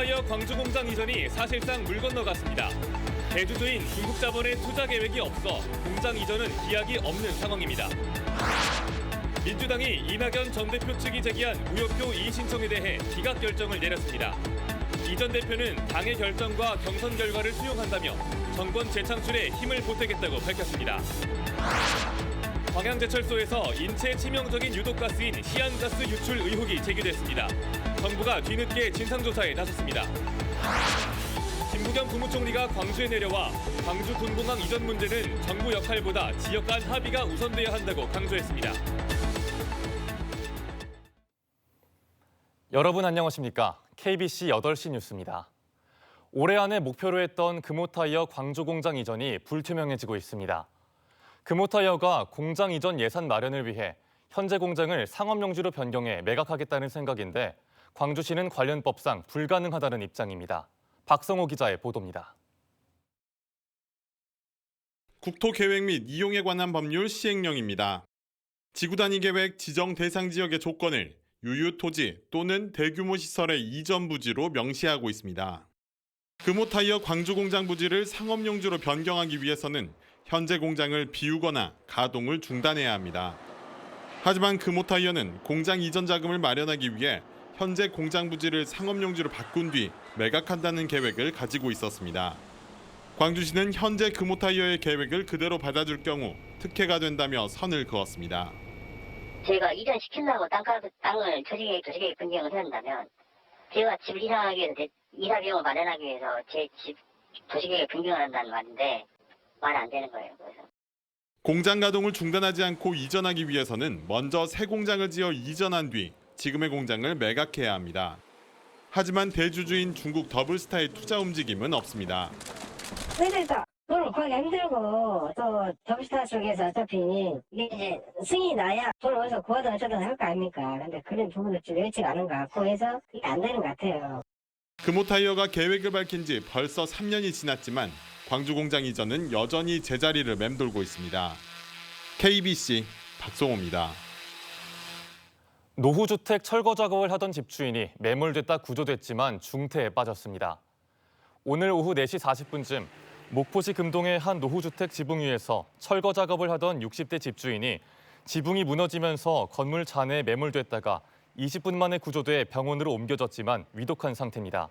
금호타이어 광주 공장 이전이 사실상 물 건너갔습니다. 대주주인 중국 자본의 투자 계획이 없어 공장 이전은 기약이 없는 상황입니다. 민주당이 이낙연 전 대표 측이 제기한 무효표 이의 신청에 대해 기각 결정을 내렸습니다. 이 전 대표는 당의 결정과 경선 결과를 수용한다며 정권 재창출에 힘을 보태겠다고 밝혔습니다. 광양제철소에서 인체 치명적인 유독가스인 시안가스 유출 의혹이 제기됐습니다. 정부가 뒤늦게 진상조사에 나섰습니다. 김부겸 국무총리가 광주에 내려와 광주 군공항 이전 문제는 정부 역할보다 지역 간 합의가 우선돼야 한다고 강조했습니다. 여러분 안녕하십니까? KBC 8시 뉴스입니다. 올해 안에 목표로 했던 금호타이어 광주 공장 이전이 불투명해지고 있습니다. 금호타이어가 공장 이전 예산 마련을 위해 현재 공장을 상업용지로 변경해 매각하겠다는 생각인데 광주시는 관련 법상 불가능하다는 입장입니다. 박성호 기자의 보도입니다. 국토계획 및 이용에 관한 법률 시행령입니다. 지구단위 계획 지정 대상 지역의 조건을 유유 토지 또는 대규모 시설의 이전 부지로 명시하고 있습니다. 금호타이어 광주 공장 부지를 상업용지로 변경하기 위해서는 현재 공장을 비우거나 가동을 중단해야 합니다. 하지만 금호타이어는 공장 이전 자금을 마련하기 위해 현재 공장 부지를 상업용지로 바꾼 뒤 매각한다는 계획을 가지고 있었습니다. 광주시는 현재 금호타이어의 계획을 그대로 받아줄 경우 특혜가 된다며 선을 그었습니다. 제가 이전시키려고 땅가, 땅을 조직에, 조직에 변경을 한다면, 제가 집을 이사하기 위해서, 내 이사 비용을 마련하기 위해서 제 집 조직에 변경을 한다는 말인데, 말안 되는 거예요. 그래서. 공장 가동을 중단하지 않고 이전하기 위해서는 먼저 새 공장을 지어 이전한 뒤 지금의 공장을 매각해야 합니다. 하지만 대주주인 중국 더블스타의 투자 움직임은 없습니다. 그러니까 돈을 구하기 힘들고 또 더블스타 쪽에서 어차피 이게 이제 승인이 나야 돈 어디서 구하든 어쩌든 할 거 아닙니까 근데 그런 부분도 좀 여의치가 않은 것 같고 해서 이게 안 되는 것 같아요 금호타이어가 계획을 밝힌 지 벌써 3년이 지났지만 광주 공장 이전은 여전히 제자리를 맴돌고 있습니다. KBC 박성호입니다. 노후주택 철거 작업을 하던 집주인이 매몰됐다 구조됐지만 중태에 빠졌습니다. 오늘 오후 4시 40분쯤 목포시 금동의 한 노후주택 지붕 위에서 철거 작업을 하던 60대 집주인이 지붕이 무너지면서 건물 잔해에 매몰됐다가 20분 만에 구조돼 병원으로 옮겨졌지만 위독한 상태입니다.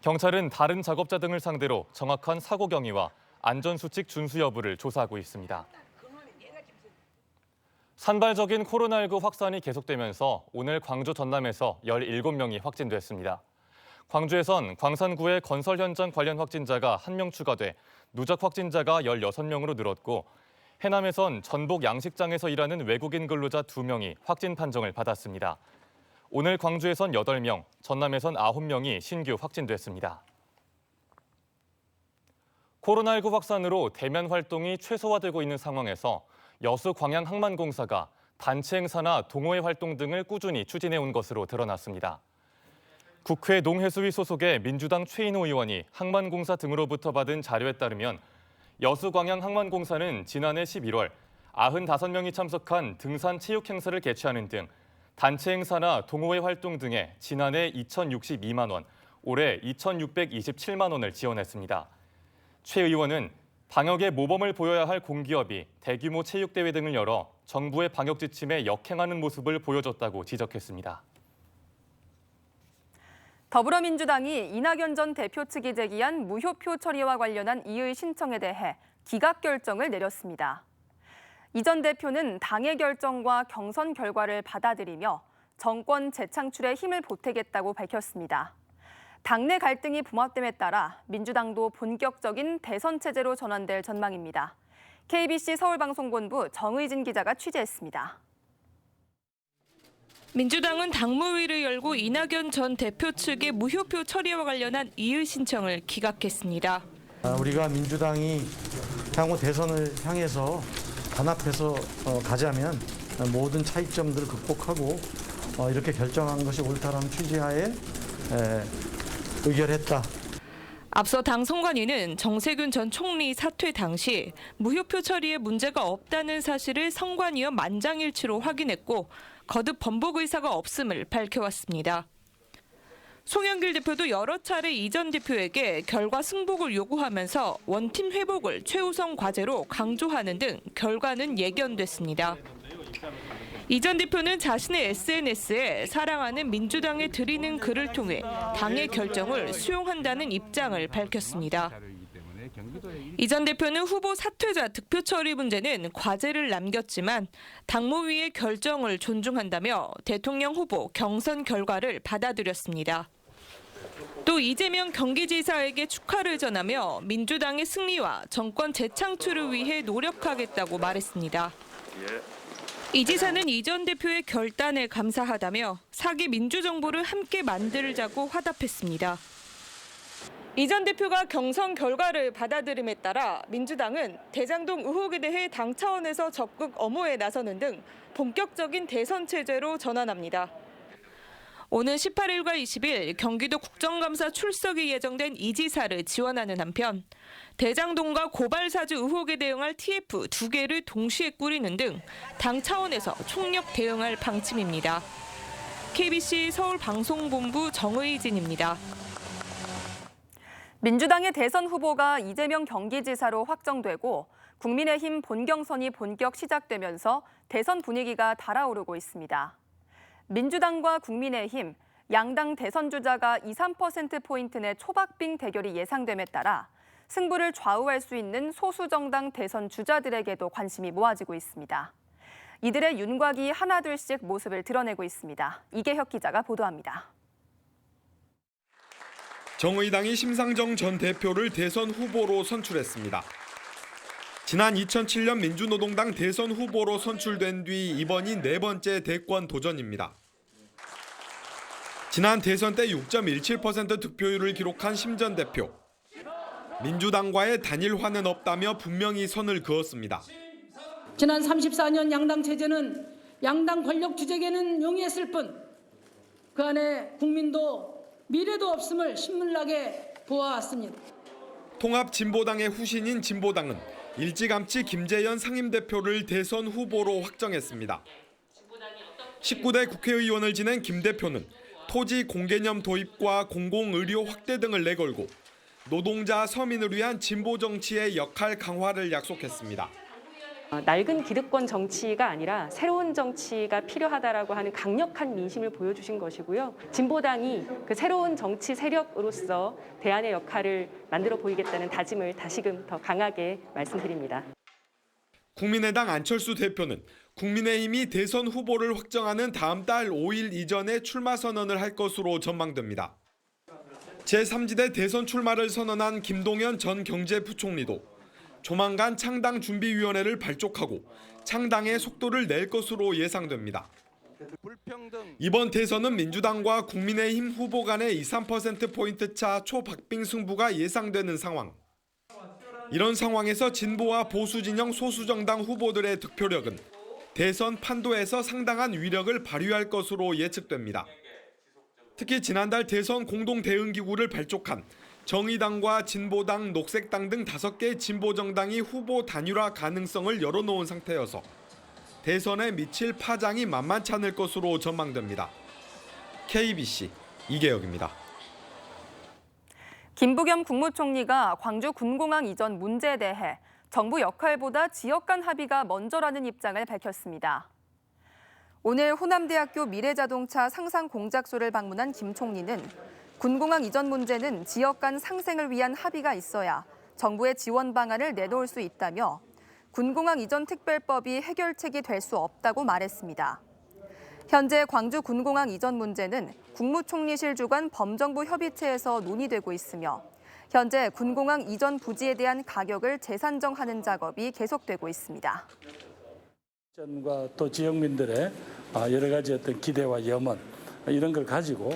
경찰은 다른 작업자 등을 상대로 정확한 사고 경위와 안전수칙 준수 여부를 조사하고 있습니다. 산발적인 코로나19 확산이 계속되면서 오늘 광주 전남에서 17명이 확진됐습니다. 광주에선 광산구의 건설 현장 관련 확진자가 1명 추가돼 누적 확진자가 16명으로 늘었고 해남에선 전복 양식장에서 일하는 외국인 근로자 2명이 확진 판정을 받았습니다. 오늘 광주에선 8명, 전남에선 9명이 신규 확진됐습니다. 코로나19 확산으로 대면 활동이 최소화되고 있는 상황에서 여수 광양항만공사가 단체 행사나 동호회 활동 등을 꾸준히 추진해 온 것으로 드러났습니다. 국회 농해수위 소속의 민주당 최인호 의원이 항만공사 등으로부터 받은 자료에 따르면 여수광양항만공사는 지난해 11월 95명이 참석한 등산 체육 행사를 개최하는 등 단체 행사나 동호회 활동 등에 지난해 2,062만 원, 올해 2,627만 원을 지원했습니다. 최 의원은 방역에 모범을 보여야 할 공기업이 대규모 체육대회 등을 열어 정부의 방역 지침에 역행하는 모습을 보여줬다고 지적했습니다. 더불어민주당이 이낙연 전 대표 측이 제기한 무효표 처리와 관련한 이의 신청에 대해 기각 결정을 내렸습니다. 이 전 대표는 당의 결정과 경선 결과를 받아들이며 정권 재창출에 힘을 보태겠다고 밝혔습니다. 당내 갈등이 봉합됨에 따라 민주당도 본격적인 대선 체제로 전환될 전망입니다. KBC 서울방송본부 정의진 기자가 취재했습니다. 민주당은 당무위를 열고 이낙연 전 대표 측의 무효표 처리와 관련한 이의 신청을 기각했습니다. 아, 우리가 민주당이 향후 대선을 향해서 단합해서 어, 가자면 모든 차이점들을 극복하고 어, 이렇게 결정한 것이 옳다라는 취지하에 에, 의결했다. 앞서 당 선관위는 정세균 전 총리 사퇴 당시 무효표 처리에 문제가 없다는 사실을 선관위원 만장일치로 확인했고 거듭 번복 의사가 없음을 밝혀왔습니다. 송영길 대표도 여러 차례 이전 대표에게 결과 승복을 요구하면서 원팀 회복을 최우선 과제로 강조하는 등 결과는 예견됐습니다. 이전 대표는 자신의 SNS에 사랑하는 민주당에 드리는 글을 통해 당의 결정을 수용한다는 입장을 밝혔습니다. 이전 대표는 후보 사퇴자 득표 처리 문제는 과제를 남겼지만 당무위의 결정을 존중한다며 대통령 후보 경선 결과를 받아들였습니다. 또 이재명 경기지사에게 축하를 전하며 민주당의 승리와 정권 재창출을 위해 노력하겠다고 말했습니다. 이 지사는 이전 대표의 결단에 감사하다며 사기 민주정부를 함께 만들자고 화답했습니다. 이전 대표가 경선 결과를 받아들임에 따라 민주당은 대장동 의혹에 대해 당 차원에서 적극 엄호에 나서는 등 본격적인 대선 체제로 전환합니다. 오는 18일과 20일 경기도 국정감사 출석이 예정된 이 지사를 지원하는 한편 대장동과 고발사주 의혹에 대응할 TF 두 개를 동시에 꾸리는 등 당 차원에서 총력 대응할 방침입니다. KBC 서울방송본부 정의진입니다. 민주당의 대선 후보가 이재명 경기지사로 확정되고 국민의힘 본경선이 본격 시작되면서 대선 분위기가 달아오르고 있습니다. 민주당과 국민의힘 양당 대선 주자가 2, 3%포인트 내 초박빙 대결이 예상됨에 따라 승부를 좌우할 수 있는 소수 정당 대선 주자들에게도 관심이 모아지고 있습니다. 이들의 윤곽이 하나둘씩 모습을 드러내고 있습니다. 이계혁 기자가 보도합니다. 정의당이 심상정 전 대표를 대선 후보로 선출했습니다. 지난 2007년 민주노동당 대선 후보로 선출된 뒤 이번이 네 번째 대권 도전입니다. 지난 대선 때 6.17% 득표율을 기록한 심전 대표. 민주당과의 단일화는 없다며 분명히 선을 그었습니다. 지난 34년 양당 체제는 양당 권력 주제계는 용이했을 뿐 그 안에 국민도 미래도 없음을 신물나게 보아왔습니다. 통합 진보당의 후신인 진보당은 일찌감치 김재현 상임대표를 대선 후보로 확정했습니다. 19대 국회의원을 지낸 김 대표는 토지 공개념 도입과 공공의료 확대 등을 내걸고 노동자 서민을 위한 진보 정치의 역할 강화를 약속했습니다. 어, 낡은 기득권 정치가 아니라 새로운 정치가 필요하다라고 하는 강력한 민심을 보여주신 것이고요. 진보당이 그 새로운 정치 세력으로서 대안의 역할을 만들어 보이겠다는 다짐을 다시금 더 강하게 말씀드립니다. 국민의당 안철수 대표는 국민의힘이 대선 후보를 확정하는 다음 달 5일 이전에 출마 선언을 할 것으로 전망됩니다. 제3지대 대선 출마를 선언한 김동연 전 경제부총리도 조만간 창당 준비위원회를 발족하고 창당의 속도를 낼 것으로 예상됩니다. 이번 대선은 민주당과 국민의힘 후보 간의 2, 3%포인트 차 초박빙 승부가 예상되는 상황. 이런 상황에서 진보와 보수 진영 소수 정당 후보들의 득표력은 대선 판도에서 상당한 위력을 발휘할 것으로 예측됩니다. 특히 지난달 대선 공동 대응 기구를 발족한 정의당과 진보당, 녹색당 등 다섯 개 진보 정당이 후보 단일화 가능성을 열어놓은 상태여서 대선에 미칠 파장이 만만치 않을 것으로 전망됩니다. KBC 이계혁입니다. 김부겸 국무총리가 광주 군공항 이전 문제에 대해 정부 역할보다 지역 간 합의가 먼저라는 입장을 밝혔습니다. 오늘 호남대학교 미래자동차 상상 공작소를 방문한 김 총리는 군공항 이전 문제는 지역 간 상생을 위한 합의가 있어야 정부의 지원 방안을 내놓을 수 있다며 군공항 이전 특별법이 해결책이 될 수 없다고 말했습니다. 현재 광주 군공항 이전 문제는 국무총리실 주관 범정부 협의체에서 논의되고 있으며 현재 군공항 이전 부지에 대한 가격을 재산정하는 작업이 계속되고 있습니다. 전과 또 지역민들의 아, 여러 가지 어떤 기대와 염원 이런 걸 가지고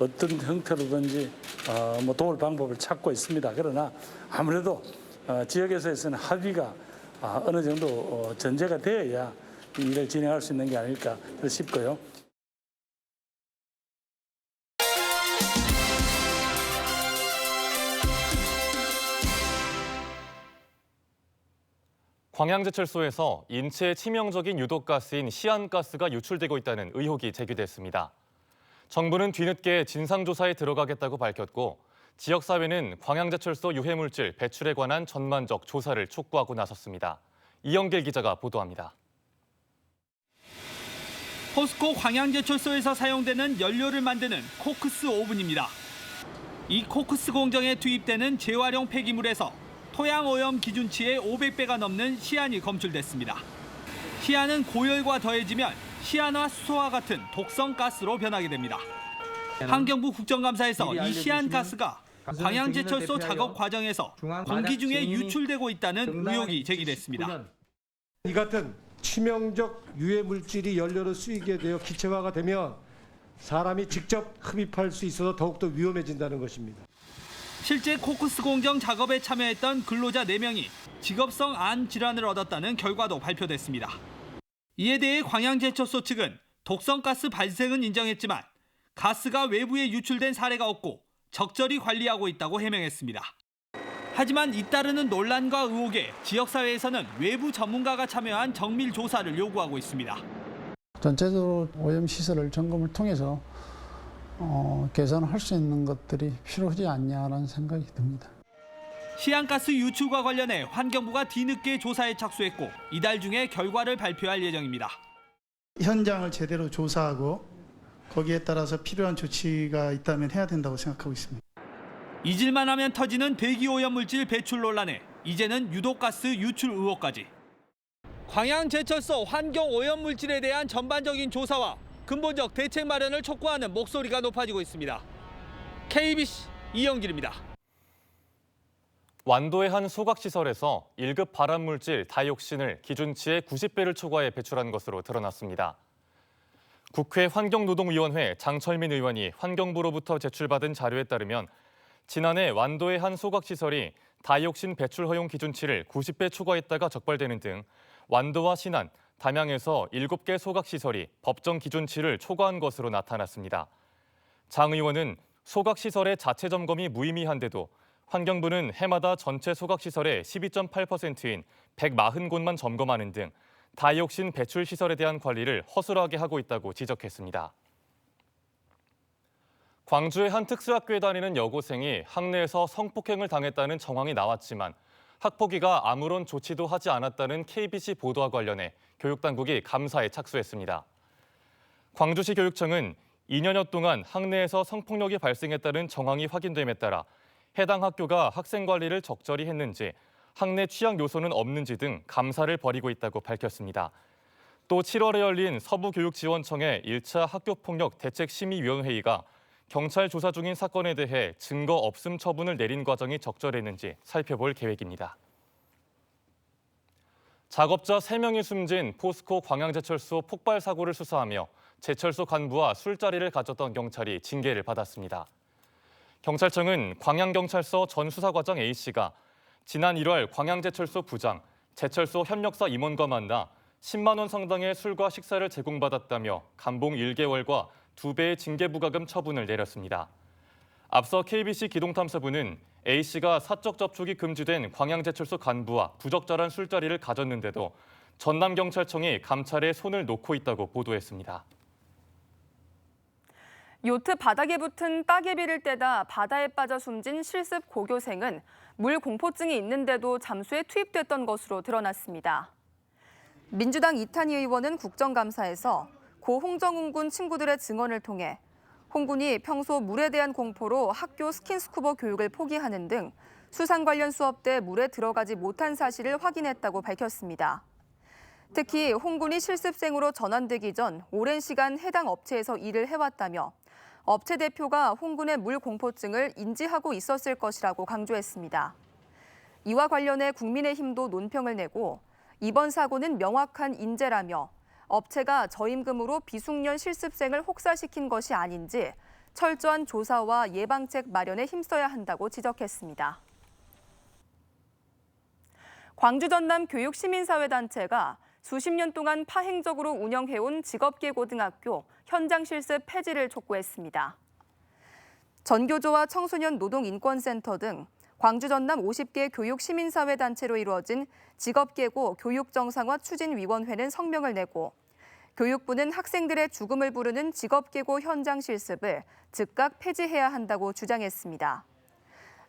어떤 형태로든지 어, 뭐 도울 방법을 찾고 있습니다. 그러나 아무래도 어, 지역에서는 합의가 아, 어느 정도 어, 전제가 되어야 이 일을 진행할 수 있는 게 아닐까 싶고요. 광양제철소에서 인체에 치명적인 유독가스인 시안가스가 유출되고 있다는 의혹이 제기됐습니다. 정부는 뒤늦게 진상조사에 들어가겠다고 밝혔고 지역사회는 광양제철소 유해물질 배출에 관한 전반적 조사를 촉구하고 나섰습니다. 이영길 기자가 보도합니다. 포스코 광양제철소에서 사용되는 연료를 만드는 코크스 오븐입니다. 이 코크스 공정에 투입되는 재활용 폐기물에서 토양 오염 기준치의 500배가 넘는 시안이 검출됐습니다. 시안은 고열과 더해지면 시안화 수소와 같은 독성 가스로 변하게 됩니다. 환경부 국정감사에서 이 시안 가스가 광양제철소 작업 과정에서 공기 중에 유출되고 있다는 의혹이 제기됐습니다. 이 같은 치명적 유해 물질이 연료로 쓰이게 되어 기체화가 되면 사람이 직접 흡입할 수 있어서 더욱더 위험해진다는 것입니다. 실제 코크스 공정 작업에 참여했던 근로자 4명이 직업성 안 질환을 얻었다는 결과도 발표됐습니다. 이에 대해 광양제철소 측은 독성가스 발생은 인정했지만 가스가 외부에 유출된 사례가 없고 적절히 관리하고 있다고 해명했습니다. 하지만 잇따르는 논란과 의혹에 지역사회에서는 외부 전문가가 참여한 정밀 조사를 요구하고 있습니다. 전체적으로 오염 시설을 점검을 통해서 어, 개선할 수 있는 것들이 필요하지 않냐라는 생각이 듭니다. 시안가스 유출과 관련해 환경부가 뒤늦게 조사에 착수했고 이달 중에 결과를 발표할 예정입니다. 현장을 제대로 조사하고 거기에 따라서 필요한 조치가 있다면 해야 된다고 생각하고 있습니다. 잊을만 하면 터지는 대기 오염 물질 배출 논란에 이제는 유독가스 유출 의혹까지. 광양제철소 환경 오염 물질에 대한 전반적인 조사와 근본적 대책 마련을 촉구하는 목소리가 높아지고 있습니다. KBC 이영길입니다. 완도의 한 소각시설에서 1급 발암물질 다이옥신을 기준치의 90배를 초과해 배출한 것으로 드러났습니다. 국회 환경노동위원회 장철민 의원이 환경부로부터 제출받은 자료에 따르면 지난해 완도의 한 소각시설이 다이옥신 배출 허용 기준치를 90배 초과했다가 적발되는 등 완도와 신안, 담양에서 7개 소각시설이 법정 기준치를 초과한 것으로 나타났습니다. 장 의원은 소각시설의 자체 점검이 무의미한데도 환경부는 해마다 전체 소각시설의 12.8%인 140곳만 점검하는 등 다이옥신 배출 시설에 대한 관리를 허술하게 하고 있다고 지적했습니다. 광주의 한 특수학교에 다니는 여고생이 학내에서 성폭행을 당했다는 정황이 나왔지만 학폭위가 아무런 조치도 하지 않았다는 KBC 보도와 관련해 교육당국이 감사에 착수했습니다. 광주시 교육청은 2년여 동안 학내에서 성폭력이 발생했다는 정황이 확인됨에 따라 해당 학교가 학생 관리를 적절히 했는지 학내 취약 요소는 없는지 등 감사를 벌이고 있다고 밝혔습니다. 또 7월에 열린 서부교육지원청의 1차 학교폭력 대책심의위원회의가 경찰 조사 중인 사건에 대해 증거 없음 처분을 내린 과정이 적절했는지 살펴볼 계획입니다. 작업자 3명이 숨진 포스코 광양제철소 폭발 사고를 수사하며 제철소 간부와 술자리를 가졌던 경찰이 징계를 받았습니다. 경찰청은 광양경찰서 전 수사과장 A씨가 지난 1월 광양제철소 부장, 제철소 협력사 임원과 만나 10만 원 상당의 술과 식사를 제공받았다며 감봉 1개월과 2배의 징계 부과금 처분을 내렸습니다. 앞서 KBC 기동탐사부는 A씨가 사적 접촉이 금지된 광양제철소 간부와 부적절한 술자리를 가졌는데도 전남경찰청이 감찰에 손을 놓고 있다고 보도했습니다. 요트 바닥에 붙은 따개비를 떼다 바다에 빠져 숨진 실습 고교생은 물 공포증이 있는데도 잠수에 투입됐던 것으로 드러났습니다. 민주당 이탄희 의원은 국정감사에서 고 홍정훈 군 친구들의 증언을 통해 홍 군이 평소 물에 대한 공포로 학교 스킨스쿠버 교육을 포기하는 등 수상 관련 수업 때 물에 들어가지 못한 사실을 확인했다고 밝혔습니다. 특히 홍 군이 실습생으로 전환되기 전 오랜 시간 해당 업체에서 일을 해왔다며 업체 대표가 홍 군의 물 공포증을 인지하고 있었을 것이라고 강조했습니다. 이와 관련해 국민의힘도 논평을 내고 이번 사고는 명확한 인재라며 업체가 저임금으로 비숙련 실습생을 혹사시킨 것이 아닌지 철저한 조사와 예방책 마련에 힘써야 한다고 지적했습니다. 광주 전남 교육시민사회단체가 수십 년 동안 파행적으로 운영해온 직업계 고등학교 현장 실습 폐지를 촉구했습니다. 전교조와 청소년 노동인권센터 등 광주 전남 50개 교육 시민사회 단체로 이루어진 직업계고 교육정상화 추진위원회는 성명을 내고 교육부는 학생들의 죽음을 부르는 직업계고 현장 실습을 즉각 폐지해야 한다고 주장했습니다.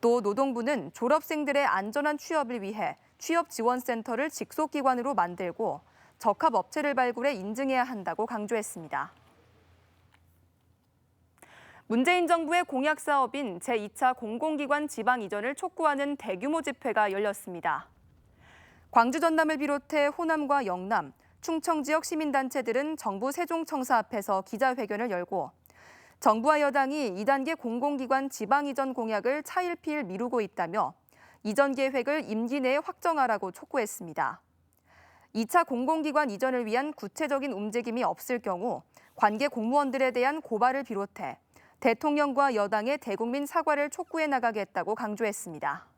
또 노동부는 졸업생들의 안전한 취업을 위해 취업지원센터를 직속기관으로 만들고 적합업체를 발굴해 인증해야 한다고 강조했습니다. 문재인 정부의 공약 사업인 제2차 공공기관 지방 이전을 촉구하는 대규모 집회가 열렸습니다. 광주 전남을 비롯해 호남과 영남, 충청 지역 시민단체들은 정부 세종청사 앞에서 기자회견을 열고 정부와 여당이 2단계 공공기관 지방 이전 공약을 차일피일 미루고 있다며 이전 계획을 임기 내에 확정하라고 촉구했습니다. 2차 공공기관 이전을 위한 구체적인 움직임이 없을 경우 관계 공무원들에 대한 고발을 비롯해 대통령과 여당의 대국민 사과를 촉구해 나가겠다고 강조했습니다.